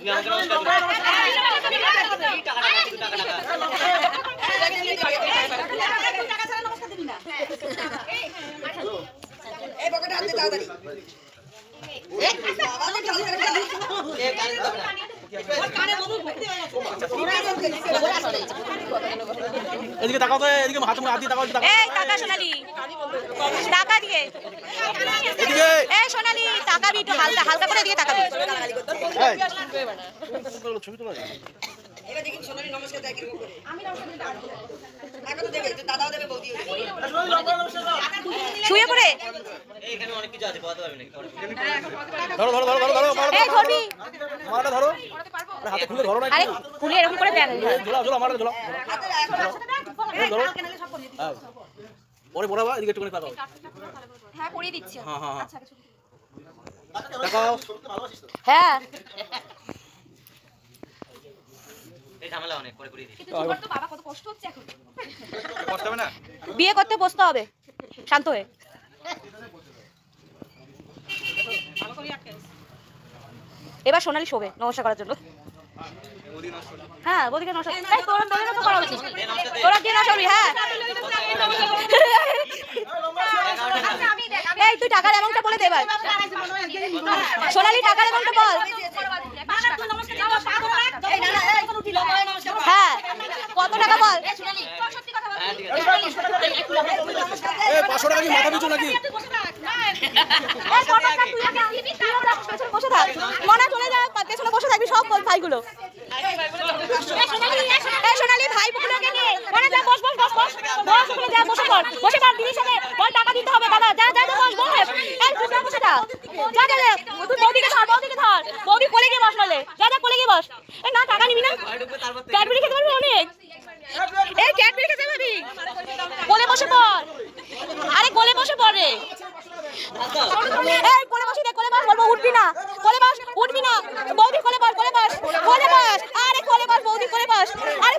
তুমি আমাকে নমস্কার দিবে এই টাকা টাকা টাকা টাকা এই পকেটে হাত দে তাড়াতাড়ি এ কানে দিতে না এদিকে তাকাও তো এদিকে হাত মুখে হাত দিয়ে তাকাও এই টাকা সোনালি। টাকা দিয়ে। এদিকে। এই সোনালি তাকাবি একটু হালকা হালকা করে দিয়ে। তাকাবি এই। ছবি তোলা এবার সোনালি নমস্কার দেয় কীরকম করে আমি নমস্কার টাকা তো দেবে দাদাও দেবে বৌদিও শুয়ে পড়ে? এখানে অনেক কিছু আছে বলতে পারবি নাকি? ধরো ধরো ধরো ধরো ধরো এই ধরবি মারাটা ধরো। হাতে খুলে ধরো না আরে খুলে এরকম করে দেন। ঝোলাও ঝোলাও মারাটা ঝোলাও ধরো। হ্যাঁ। পরে পরে আবার এদিকে একটুখানি তাকাও হ্যাঁ পরিয়ে দিচ্ছি। হ্যাঁ হ্যাঁ হ্যাঁ। তাকাও হ্যাঁ। এই ঝামেলা অনেক পরে করে দিই কষ্ট হবে না? বিয়ে করতে বসতে হবে শান্ত হয়ে। এবার সোনালি শোবে নমস্কার করার জন্য। হ্যাঁ বৌদিকে নমস্কার। এই তোর তোদের তো করা উচিত। তোরা দিয়ে নমস্কার হ্যাঁ। এই তুই টাকার অ্যামাউন্টটা বলে দে এবার। সোনালি টাকার অ্যামাউন্টটা বল। হ্যাঁ কত টাকা বল? পাঁচশো টাকা কি মাথা পিছু নাকি এই কত টাকা তুই আগে আনবি, তুই ওরা পেছনে বসে থাক। মনা চলে যা পেছনে বসে থাকবি সব বল ভাইগুলো এই ভাই নিয়ে। বস পড়। বসে বস বস। এই তুই বসে উঠবি না। কোলে উঠবি না। বৌদি, কোলে বস, কোলে আরে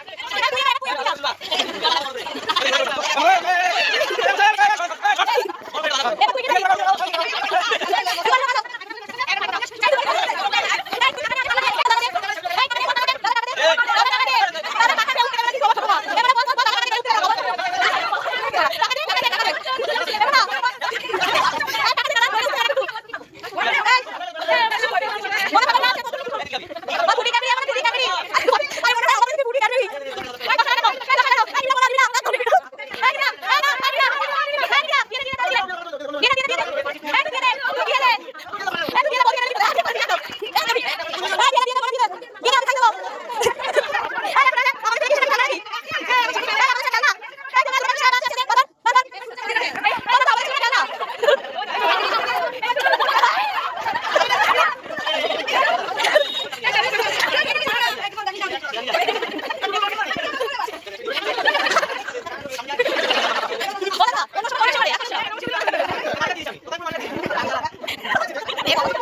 ঢুকিয়ে দেন ঢুকিয়ে দেন এই